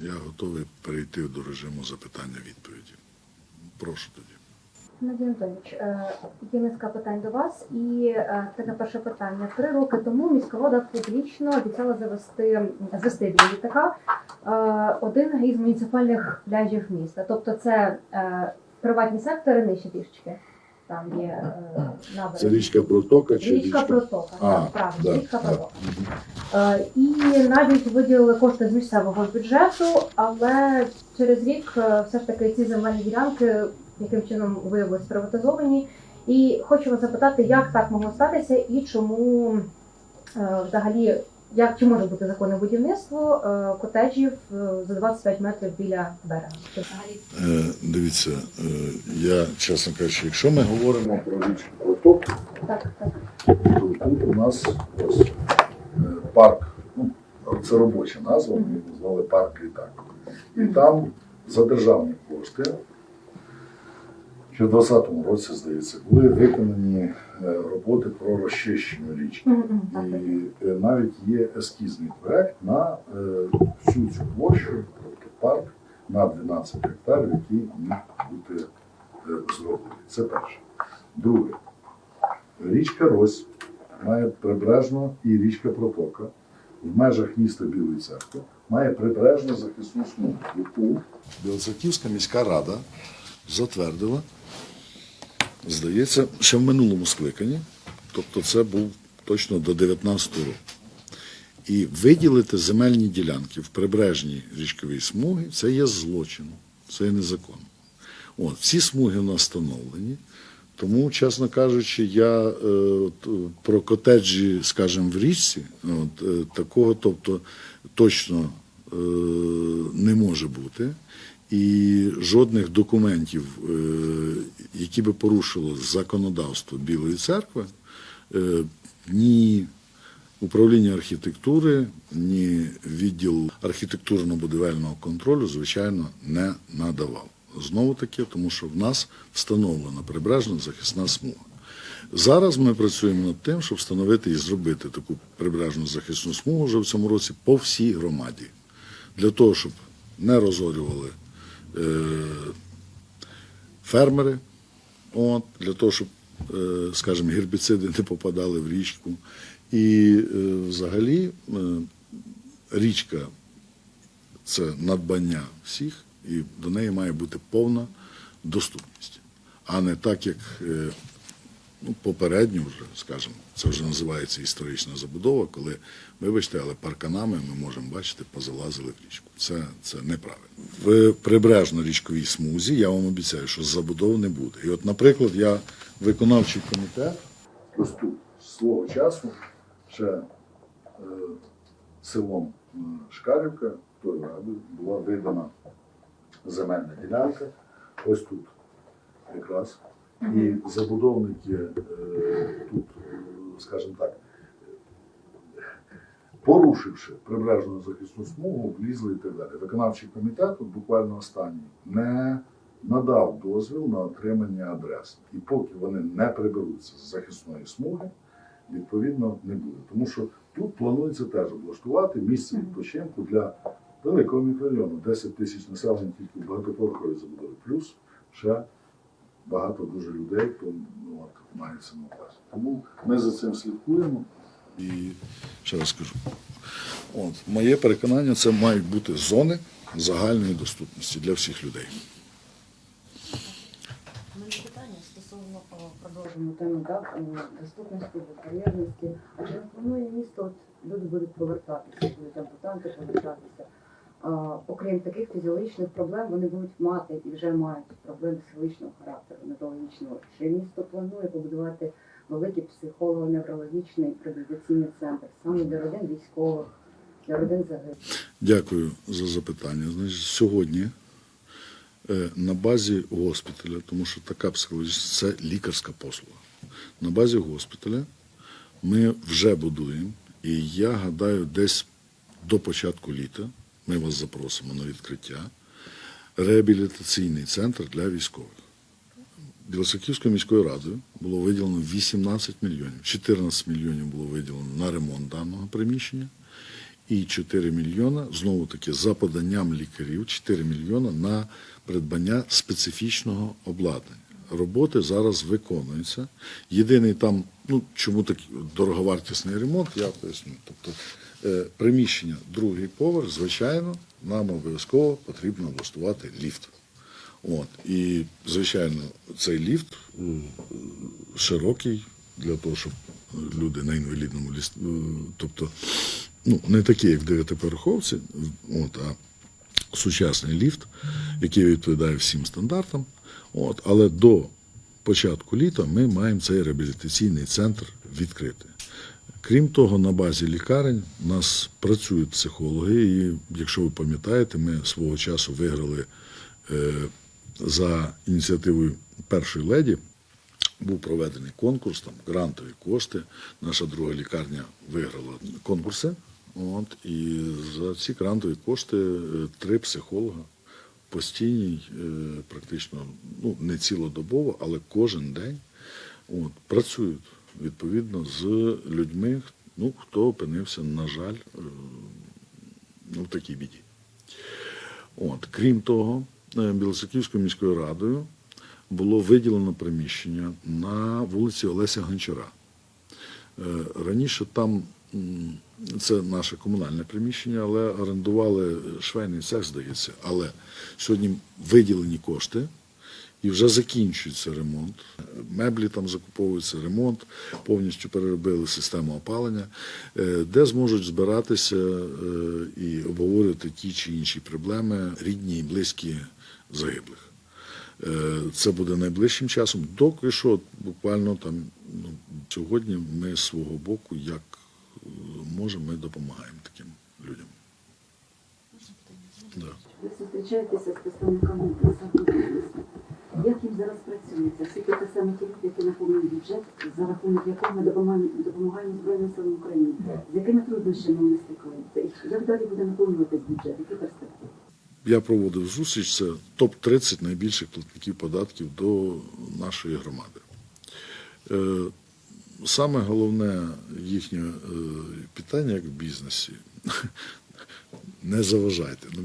я готовий перейти до режиму запитання-відповіді. Прошу тоді. Надій Антонович, е, є низка питань до вас. І таке перше питання. Три роки тому міська влада публічно обіцяла завести звести літака е, один із муніципальних пляжів міста. Тобто це е, приватні сектори нижче трішечки. Там є е, Це річка Протока чи Річка Протока, А, так, правильно, да, річка да. Протока. Е, І навіть виділили кошти з місцевого бюджету, але через рік е, все ж таки ці земельні ділянки яким чином виявилися приватизовані. І хочу вас запитати, як так могло статися і чому е, взагалі як чи може бути законне будівництво котеджів за 25 метрів біля берега? Е, Дивіться, е, я, чесно кажучи, якщо ми говоримо про річку Проток, так, так. то тут у нас ось парк, ну, це робоча назва, ми його назвали парк літак. І там за державні кошти, ще в 2020 році, здається, були виконані е, роботи про розчищення річки. І е, навіть є ескізний проект на е, всю цю площу, тобто парк на 12 гектарів, який міг бути зроблений. Це перше. Друге, річка Рось має прибережну і річка Протока в межах міста Білої церкви має прибережну захисну смугу, Білоцерківська міська рада затвердила, здається, ще в минулому скликанні. Тобто це був точно до 19 року. І виділити земельні ділянки в прибережній річковій смуги це є злочином, це є незаконно. От, ці смуги в нас встановлені. Тому, чесно кажучи, я е, е, про котеджі, скажімо, в річці, от, е, такого, тобто, точно не може бути. І жодних документів, які би порушили законодавство Білої церкви, ні управління архітектури, ні відділ архітектурно-будівельного контролю, звичайно, не надавав. Знову таки, тому що в нас встановлена прибережна захисна смуга. Зараз ми працюємо над тим, щоб встановити і зробити таку прибережну захисну смугу вже в цьому році по всій громаді. Для того, щоб не розорювали е, фермери, от, для того, щоб, е, скажімо, гербіциди не попадали в річку. І е, взагалі е, річка це надбання всіх, і до неї має бути повна доступність. А не так, як е, ну, попередньо вже, скажімо, це вже називається історична забудова, коли, вибачте, але парканами ми можемо бачити, позалазили в річку. Це, це неправильно. В прибережно-річковій смузі я вам обіцяю, що забудов не буде. І от, наприклад, я виконавчий комітет тут свого часу ще е, селом е, Шкарівка, тої ради, була видана земельна ділянка. Ось тут якраз. І забудовники е, тут, скажімо так, порушивши прибережну захисну смугу, влізли і так далі. Виконавчий комітет, от буквально останній, не надав дозвіл на отримання адрес. І поки вони не приберуться з захисної смуги, відповідно не буде. Тому що тут планується теж облаштувати місце відпочинку для великого мікрорайону, 10 тисяч населення тільки в багатоповерховій забудові, плюс ще багато дуже людей, хто ну, от, на. Тому ми за цим слідкуємо. І ще раз скажу, от, моє переконання, це мають бути зони загальної доступності для всіх людей. Стосовно о, продовжимо тему так, доступності, безбар'єрності. А чи планує місто, люди будуть повертатися, будуть ампутанти повертатися. Окрім таких фізіологічних проблем, вони будуть мати і вже мають проблеми психологічного характеру, неврологічного. Чи місто планує побудувати великий психолого-неврологічний реабілітаційний центр саме для родин військових, для родин загиблих? Дякую за запитання. Значить, сьогодні е, на базі госпіталя, тому що така психологічна це лікарська послуга. На базі госпіталя ми вже будуємо, і я гадаю, десь до початку літа ми вас запросимо на відкриття реабілітаційний центр для військових. Білоцерківською міською радою було виділено 18 мільйонів. 14 мільйонів було виділено на ремонт даного приміщення. і 4 мільйона, знову таки, за поданням лікарів, 4 мільйона на придбання специфічного обладнання. Роботи зараз виконуються. Єдиний там, ну чому такий дороговартісний ремонт, я поясню. Тобто приміщення, другий поверх, звичайно, нам обов'язково потрібно облаштувати ліфт. От. І, звичайно, цей ліфт е, широкий для того, щоб люди на інвалідному лісті, тобто ну, не такі, як дев'ятиповерховці, от, а сучасний ліфт, який відповідає всім стандартам. От, але до початку літа ми маємо цей реабілітаційний центр відкрити. Крім того, на базі лікарень у нас працюють психологи, і якщо ви пам'ятаєте, ми свого часу виграли е, за ініціативою першої леді. Був проведений конкурс, там грантові кошти. Наша друга лікарня виграла конкурси. От, і за ці грантові кошти е, три психолога постійні, е, практично ну, не цілодобово, але кожен день от, працюють відповідно з людьми, ну, хто опинився, на жаль, е, ну, в такій біді. От, крім того, е, Білоцерківською міською радою було виділено приміщення на вулиці Олеся Гончара. Е, Раніше там це наше комунальне приміщення, але орендували швейний цех, здається. Але сьогодні виділені кошти і вже закінчується ремонт. Меблі там закуповуються, ремонт, повністю переробили систему опалення, е, де зможуть збиратися е, і обговорювати ті чи інші проблеми рідні і близькі загиблих. Е, Це буде найближчим часом. Доки що, буквально там ну, сьогодні ми з свого боку, як можемо, ми допомагаємо таким людям. Да. Ви зустрічаєтеся з представниками. Як їм зараз працюється? Скільки те саме ті люди, які наповнюють бюджет, за рахунок якого ми допомагаємо, допомагаємо Збройним силам України? З якими труднощами вони стикаються? Як далі буде наповнюватись бюджет? Які перспективи? Я проводив зустріч, це топ-30 найбільших платників податків до нашої громади. Е, Саме головне їхнє е, питання, як в бізнесі, не заважайте. Ну,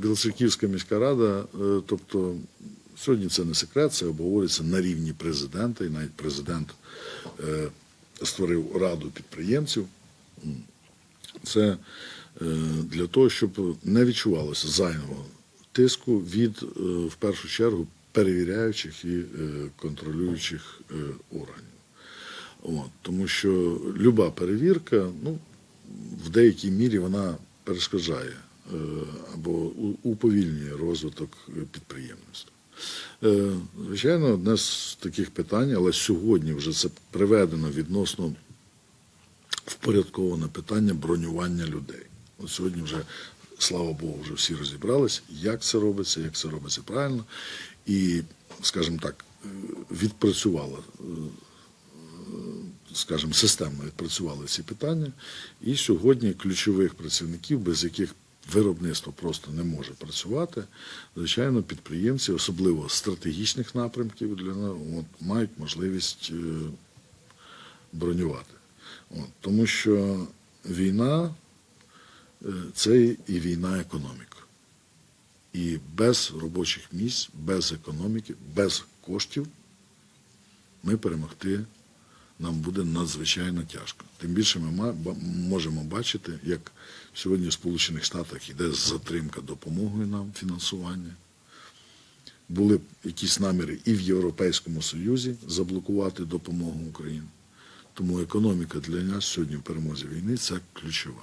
міська рада, е, тобто сьогодні це не секрет, це обговорюється на рівні президента, і навіть президент е, створив раду підприємців. Це е, для того, щоб не відчувалося зайвого тиску від, е, в першу чергу, перевіряючих і е, контролюючих е, органів. От, тому що люба перевірка, ну, в деякій мірі вона перешкоджає е, або уповільнює розвиток е, підприємництва. Е, Звичайно, одне з таких питань, але сьогодні вже це приведено відносно впорядковане питання бронювання людей. От сьогодні вже, слава Богу, вже всі розібралися, як це робиться, як це робиться правильно. І, скажімо так, е, відпрацювала, е, скажімо, системно відпрацювали ці питання. І сьогодні ключових працівників, без яких виробництво просто не може працювати, звичайно, підприємці, особливо стратегічних напрямків, для от, мають можливість е, бронювати. От, тому що війна е, це і війна економіка. І без робочих місць, без економіки, без коштів ми перемогти нам буде надзвичайно тяжко. Тим більше ми можемо бачити, як сьогодні в Сполучених Штатах йде затримка допомогою нам фінансування. Були якісь наміри і в Європейському Союзі заблокувати допомогу Україні. Тому економіка для нас сьогодні в перемозі війни це ключова.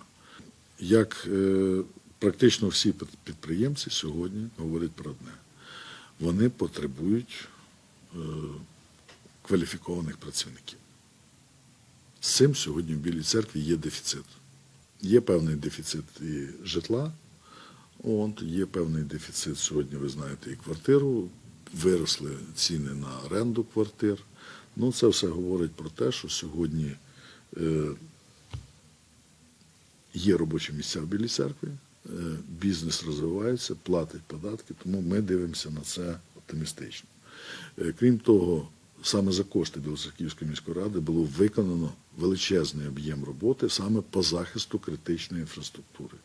Як е, практично всі підприємці сьогодні говорять про одне. Вони потребують е, кваліфікованих працівників. З цим сьогодні в Білій церкві є дефіцит. Є певний дефіцит і житла, от, є певний дефіцит сьогодні, ви знаєте, і квартиру. Виросли ціни на оренду квартир. Ну, це все говорить про те, що сьогодні е, є робочі місця в Білій церкві, е, бізнес розвивається, платить податки, тому ми дивимося на це оптимістично. Е, Крім того, саме за кошти Білоцерківської міської ради було виконано величезний об'єм роботи саме по захисту критичної інфраструктури.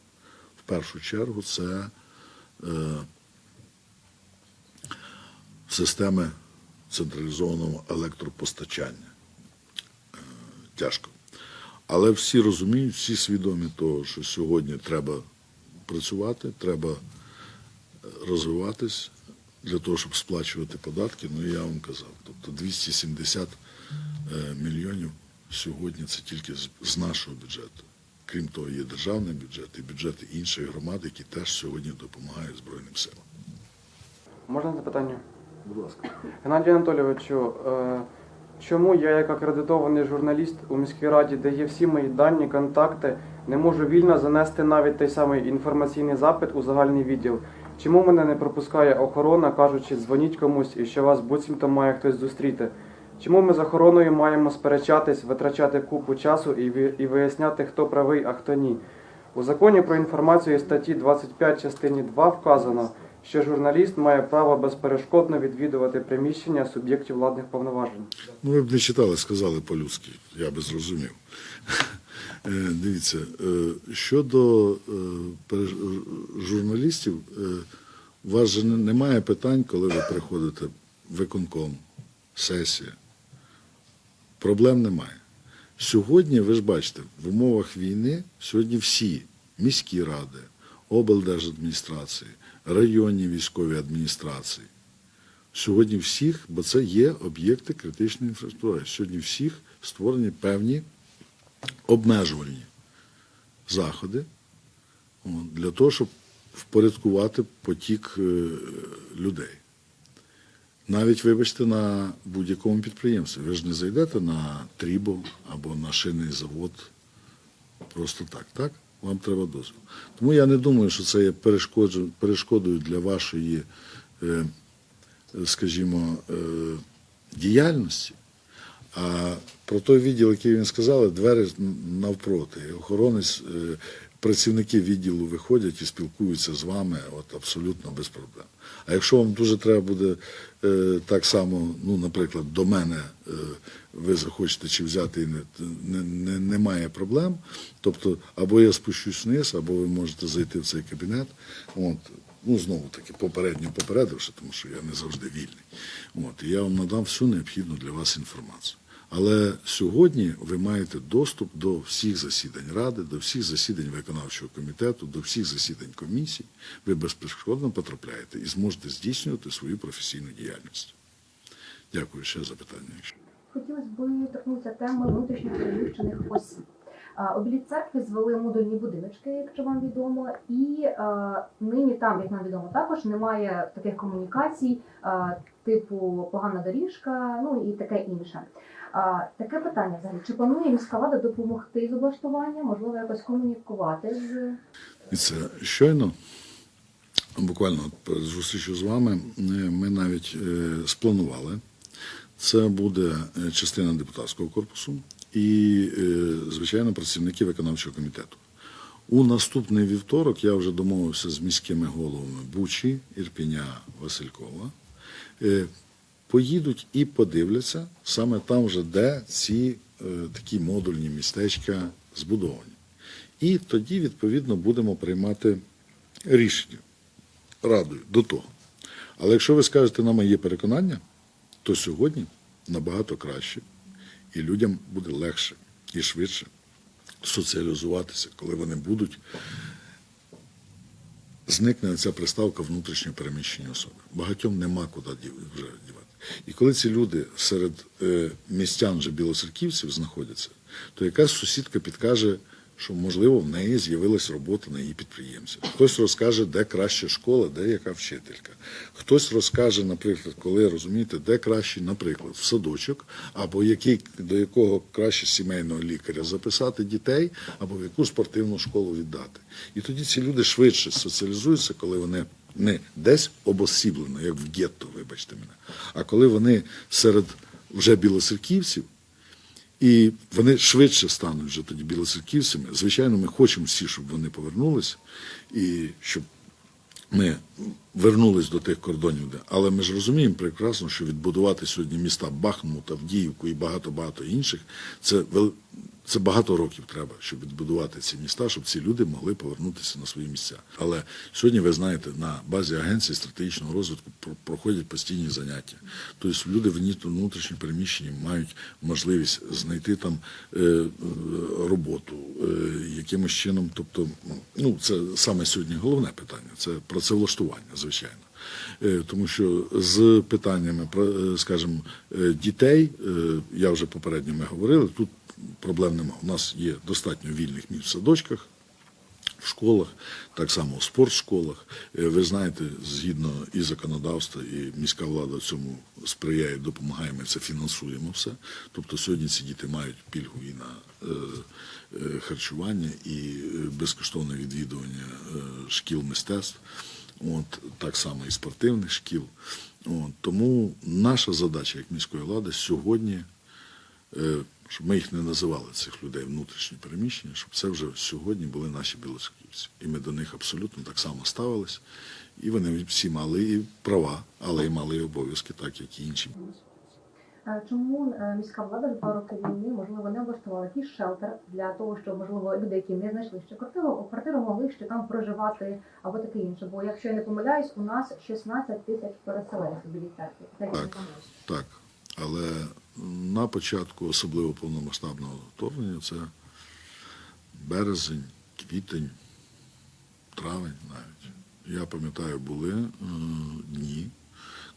В першу чергу це е, системи централізованого електропостачання. Е, тяжко. Але всі розуміють, всі свідомі того, що сьогодні треба працювати, треба е, розвиватись для того, щоб сплачувати податки. Ну, я вам казав, тобто 270 е, мільйонів сьогодні це тільки з, нашого бюджету. Крім того, є державний бюджет і бюджети інших громад, які теж сьогодні допомагають Збройним силам. Можна запитання? Будь ласка. Геннадію Анатолійовичу, е, чому я, як акредитований журналіст у міській раді, де є всі мої дані, контакти, не можу вільно занести навіть той самий інформаційний запит у загальний відділ? Чому мене не пропускає охорона, кажучи, дзвоніть комусь і що вас буцімто має хтось зустріти? Чому ми з охороною маємо сперечатись, витрачати купу часу і ви- і виясняти, хто правий, а хто ні? У законі про інформацію статті 25 частині 2 вказано, що журналіст має право безперешкодно відвідувати приміщення суб'єктів владних повноважень. Ну, ви б не читали, сказали по-людськи, я би зрозумів. Е, Дивіться, е, щодо е, журналістів, у вас же немає питань, коли ви приходите виконком, сесія. Проблем немає. Сьогодні, ви ж бачите, в умовах війни сьогодні всі міські ради, облдержадміністрації, районні військові адміністрації, Сьогодні всіх, бо це є об'єкти критичної інфраструктури. Сьогодні всіх створені певні обмежувальні заходи для того, щоб впорядкувати потік е, людей. Навіть, вибачте, на будь-якому підприємстві. Ви ж не зайдете на трібо або на шинний завод просто так, так? Вам треба дозвіл. Тому я не думаю, що це є перешкодою для вашої. Е, скажімо, е, діяльності. А про той відділ, який він сказав, двері навпроти. Охоронець, е, працівники відділу виходять і спілкуються з вами от абсолютно без проблем. А якщо вам дуже треба буде е, так само, ну, наприклад, до мене е, ви захочете чи взяти і не, не, не, немає проблем, тобто або я спущусь вниз, або ви можете зайти в цей кабінет. От, ну, знову таки, попередньо попередивши, тому що я не завжди вільний. От, і я вам надам всю необхідну для вас інформацію. Але сьогодні ви маєте доступ до всіх засідань Ради, до всіх засідань виконавчого комітету, до всіх засідань комісій. Ви безперешкодно потрапляєте і зможете здійснювати свою професійну діяльність. Дякую ще запитання. якщо Хотілося б торкнутися теми внутрішньопереміщених осіб. А, У Білій церкві звели модульні будиночки, якщо вам відомо, і а, нині там, як нам відомо, також немає таких комунікацій, а, типу погана доріжка, ну і таке інше. А, таке питання взагалі: чи планує міська влада допомогти з облаштуванням, можливо, якось комунікувати з І це щойно, буквально зустрічю з вами, е, ми навіть е, спланували. Це буде е, частина депутатського корпусу і, е, звичайно, працівники виконавчого комітету. У наступний вівторок я вже домовився з міськими головами Бучі, Ірпіня, Василькова. Поїдуть і подивляться саме там, вже, де ці е, такі модульні містечка збудовані. І тоді, відповідно, будемо приймати рішення радою до того. Але якщо ви скажете на моє переконання, то сьогодні набагато краще, і людям буде легше і швидше соціалізуватися, коли вони будуть. Зникне ця приставка внутрішньо переміщені особи. Багатьом нема куди вже дівати. І коли ці люди серед е, містян же білоцерківців знаходяться, то якась сусідка підкаже, що можливо в неї з'явилась робота на її підприємстві. Хтось розкаже, де краща школа, де яка вчителька. Хтось розкаже, наприклад, коли розумієте, де кращий, наприклад, в садочок, або який, до якого краще сімейного лікаря записати дітей, або в яку спортивну школу віддати. І тоді ці люди швидше соціалізуються, коли вони не десь обосіблено, як в гетто, вибачте мене, а коли вони серед вже білоцерківців. І вони швидше стануть вже тоді білоцерківцями. Звичайно, ми хочемо всі, щоб вони повернулися, і щоб ми вернулись до тих кордонів. Де. Але ми ж розуміємо прекрасно, що відбудувати сьогодні міста Бахмут, Авдіївку і багато-багато інших, це, це багато років треба, щоб відбудувати ці міста, щоб ці люди могли повернутися на свої місця. Але сьогодні, ви знаєте, на базі Агенції стратегічного розвитку проходять постійні заняття. Тобто люди внутрішньо переміщені мають можливість знайти там е, е, роботу е, якимось чином. Тобто, ну це саме сьогодні головне питання це працевлаштування, звичайно. Е, Тому що з питаннями, е, скажімо, е, дітей, я вже попередньо ми говорили, тут проблем немає. У нас є достатньо вільних місць в садочках, в школах, так само в спортшколах. Ви знаєте, згідно і законодавства, і міська влада цьому сприяє, допомагає, ми це фінансуємо все. Тобто сьогодні ці діти мають пільгу і на харчування, і безкоштовне відвідування шкіл мистецтв. От, так само і спортивних шкіл. От, тому наша задача як міської влади сьогодні е, щоб ми їх не називали цих людей внутрішні переміщення, щоб це вже сьогодні були наші білоцерківці. І ми до них абсолютно так само ставились. І вони всі мали і права, але й мали і обов'язки, так як і інші. Е, Чому е, міська влада за два роки війни можливо не облаштувала якийсь шелтер для того, щоб можливо люди, які не знайшли ще квартиру, квартиру могли ще там проживати або таке інше? Бо якщо я не помиляюсь, у нас 16 тисяч переселенців біля церкви. Так. Так. Але на початку особливо повномасштабного вторгнення це березень, квітень, травень навіть. Я пам'ятаю, були е, дні,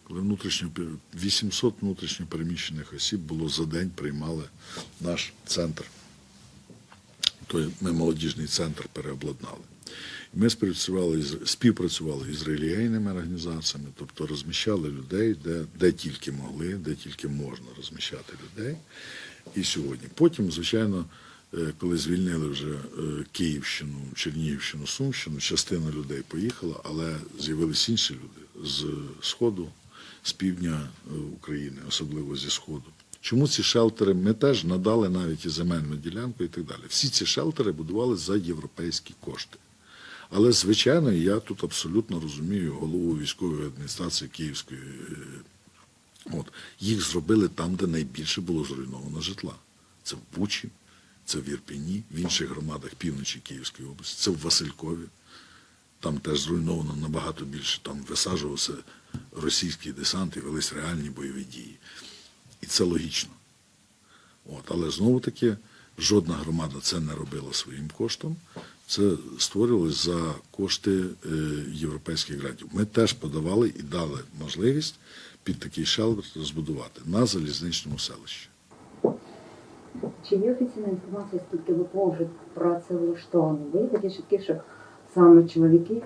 внутрішньо, 800 внутрішньо переміщених осіб було за день приймали наш центр. Той ми молодіжний центр переобладнали. Ми співпрацювали, співпрацювали із релігійними організаціями, тобто розміщали людей, де, де тільки могли, де тільки можна розміщати людей. І сьогодні. Потім, звичайно, е, коли звільнили вже е, Київщину, Чернігівщину, Сумщину, частина людей поїхала, але з'явились інші люди з Сходу, з півдня е, України, особливо зі Сходу. Чому ці шелтери ми теж надали навіть і земельну ділянку і так далі. Всі ці шелтери будували за європейські кошти. Але, звичайно, я тут абсолютно розумію голову військової адміністрації Київської. е, От, їх зробили там, де найбільше було зруйновано житла. Це в Бучі, це в Ірпіні, в інших громадах півночі Київської області, це в Василькові. Там теж зруйновано набагато більше. Там висаджувався російський десант і велись реальні бойові дії. І це логічно. От, але знову таки жодна громада це не робила своїм коштом. Це створювалось за кошти е, європейських грантів. Ми теж подавали і дали можливість під такий шелтер збудувати на залізничному селищі. Чи є офіційна інформація, скільки ВПО вже працевлаштовано? Є такі чутки, що саме чоловіки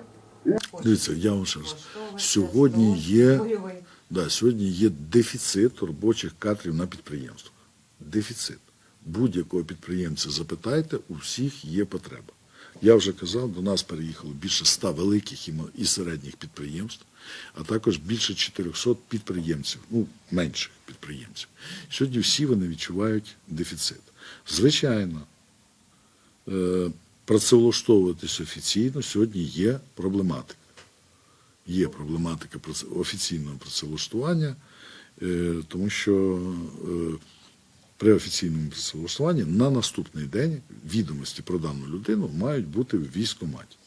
Дивіться, я вам ще раз. Сьогодні є- Да, сьогодні є дефіцит робочих кадрів на підприємствах. Дефіцит. Будь-якого підприємця запитайте, у всіх є потреба. Я вже казав, до нас переїхало більше 100 великих і середніх підприємств, а також більше 400 підприємців, ну, менших підприємців. Сьогодні всі вони відчувають дефіцит. Звичайно, е, працевлаштовуватись офіційно сьогодні є проблематика. Є проблематика офіційного працевлаштування, е, тому що е, при офіційному працевлаштуванні на наступний день відомості про дану людину мають бути в військкоматі.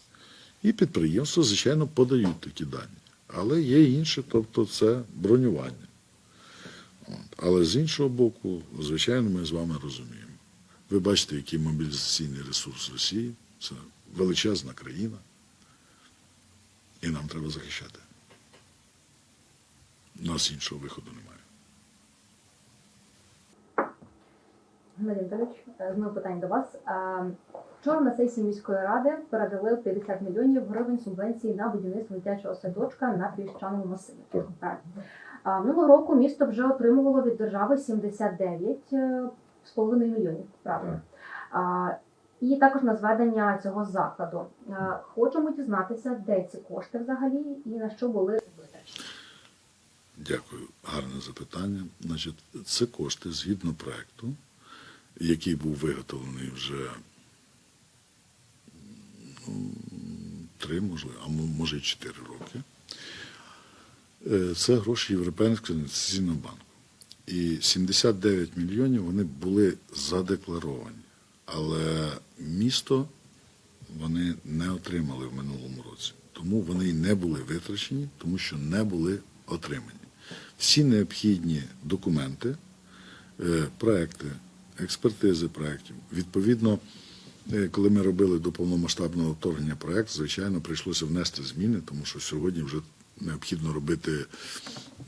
І підприємства, звичайно, подають такі дані. Але є інше, тобто це бронювання. Але з іншого боку, звичайно, ми з вами розуміємо. Ви бачите, який мобілізаційний ресурс Росії. Це величезна країна. І нам треба захищати. У нас іншого виходу немає. Геннадій Анатолійович, знову питання до вас. Вчора на сесії міської ради передали 50 мільйонів гривень субвенції на будівництво дитячого садочка на піщаному масиві. Так. Минулого року місто вже отримувало від держави 79 е, з половиною мільйонів. Правильно. А, І також на зведення цього закладу. Хочемо дізнатися, де ці кошти взагалі і на що були витрачені. Дякую. Гарне запитання. Значить, це кошти згідно проекту, який був виготовлений вже ну, три, можливо, а може і чотири роки. Е, Це гроші Європейського інвестиційного банку. І 79 мільйонів вони були задекларовані. Але місто вони не отримали в минулому році. Тому вони й не були витрачені, тому що не були отримані. Всі необхідні документи, е, проекти, експертизи проєктів. Відповідно, е, коли ми робили до повномасштабного вторгнення проєкт, звичайно, прийшлося внести зміни, тому що сьогодні вже необхідно робити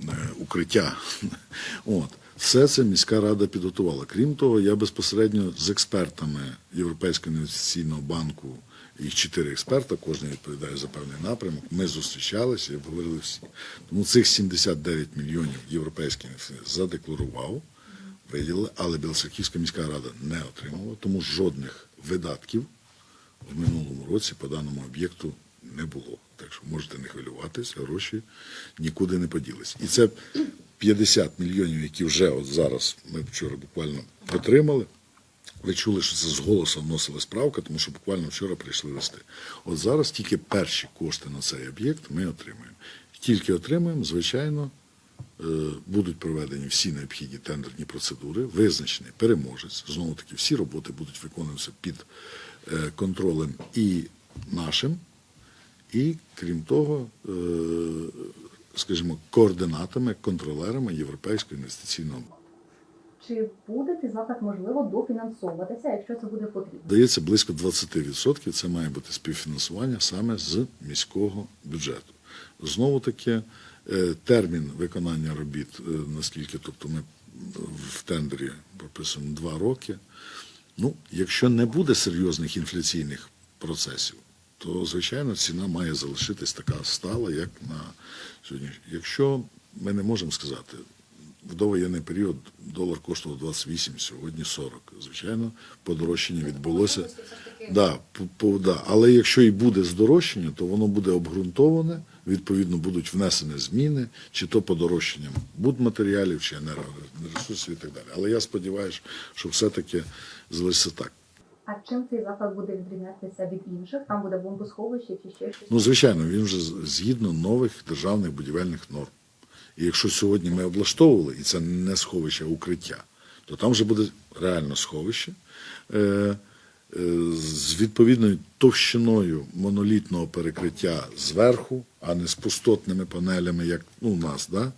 е, укриття. От. Все це міська рада підготувала. Крім того, я безпосередньо з експертами Європейського інвестиційного банку, їх чотири експерта, кожен відповідає за певний напрямок. Ми зустрічалися і обговорили всі. Тому цих 79 мільйонів європейський задекларував, виділили, але Білоцерківська міська рада не отримала, тому жодних видатків в минулому році по даному об'єкту не було. Так що можете не хвилюватися, гроші нікуди не поділися. І це 50 мільйонів, які вже от зараз ми вчора буквально отримали. Ви чули, що це з голосу вносила справка, тому що буквально вчора прийшли листи. От зараз тільки перші кошти на цей об'єкт ми отримаємо. Тільки отримаємо, звичайно, е, будуть проведені всі необхідні тендерні процедури, визначений переможець. Знову таки, всі роботи будуть виконуватися під е, контролем і нашим, і крім того, е, скажімо, координатами, контролерами Європейського інвестиційного банку. Чи буде цей заклад можливо дофінансовуватися, якщо це буде потрібно? Дається близько 20%. Це має бути співфінансування саме з міського бюджету. Знову таки, е, термін виконання робіт, е, наскільки тобто ми в тендері прописуємо два роки. Ну, якщо не буде серйозних інфляційних процесів, то звичайно ціна має залишитись така стала, як на сьогодні. Якщо ми не можемо сказати, в довоєнний період долар коштував 28, сьогодні 40. Звичайно, подорожчання відбулося. Да, по, по- да. Але якщо і буде здорожчання, то воно буде обґрунтоване, відповідно, будуть внесені зміни, чи то подорожчанням будматеріалів, чи енергоресурсів і так далі. Але я сподіваюся, що все-таки залишиться так. А чим цей заклад буде відрізнятися від інших? Там буде бомбосховище чи ще щось? Ну, звичайно, він вже згідно нових державних будівельних норм. І якщо сьогодні ми облаштовували, і це не сховище, а укриття, то там вже буде реально сховище е, е, з відповідною товщиною монолітного перекриття зверху, а не з пустотними панелями, як у нас. Да?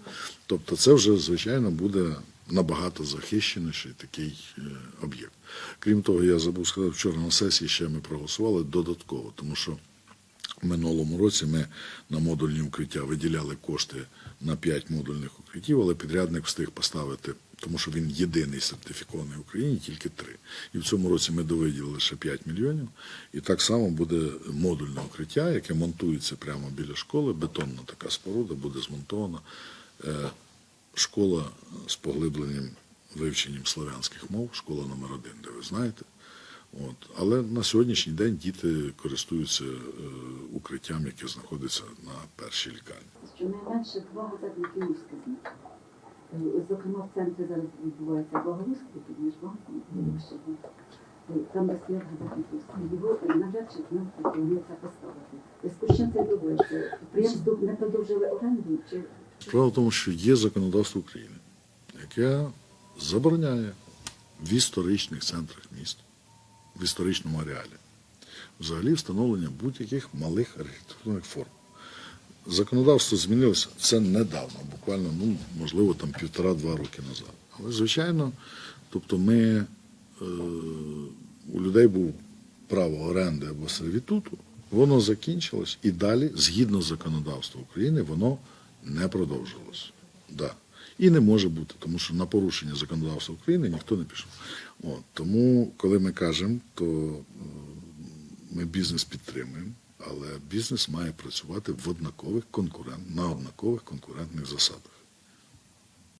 Тобто це вже, звичайно, буде набагато захищеніший такий е, об'єкт. Крім того, я забув сказати, вчора на сесії ще ми проголосували додатково, тому що в минулому році ми на модульні укриття виділяли кошти на 5 модульних укриттів, але підрядник встиг поставити, тому що він єдиний сертифікований в Україні, тільки три. І в цьому році ми довиділили ще 5 мільйонів. І так само буде модульне укриття, яке монтується прямо біля школи. Бетонна така споруда буде змонтована. Школа з поглибленням вивченням слов'янських мов, школа номер один, де ви знаєте. От. Але на сьогоднішній день діти користуються е, укриттям, яке знаходиться на першій лікарні. Щонайменше два газетні кіоски зникли. Зокрема, в центрі зараз відбувається благовузький, ще. Е, Там стоять газетні кіоски. Його е, навряд чи нам планується поставити. В Зв'язку з чим це відбувається? Підприємство не продовжили оренду чи Справа в тому, що є законодавство України, яке забороняє в історичних центрах міст, в історичному ареалі, взагалі встановлення будь-яких малих архітектурних форм. Законодавство змінилося це недавно, буквально, ну, можливо, там півтора-два роки назад. Але, звичайно, тобто ми, е, у людей був право оренди або сервітуту, воно закінчилось і далі, згідно законодавства України, воно не продовжилось. Да. І не може бути, тому що на порушення законодавства України ніхто не пішов. От, тому, коли ми кажемо, то е, ми бізнес підтримуємо, але бізнес має працювати в однакових конкурент, на однакових конкурентних засадах.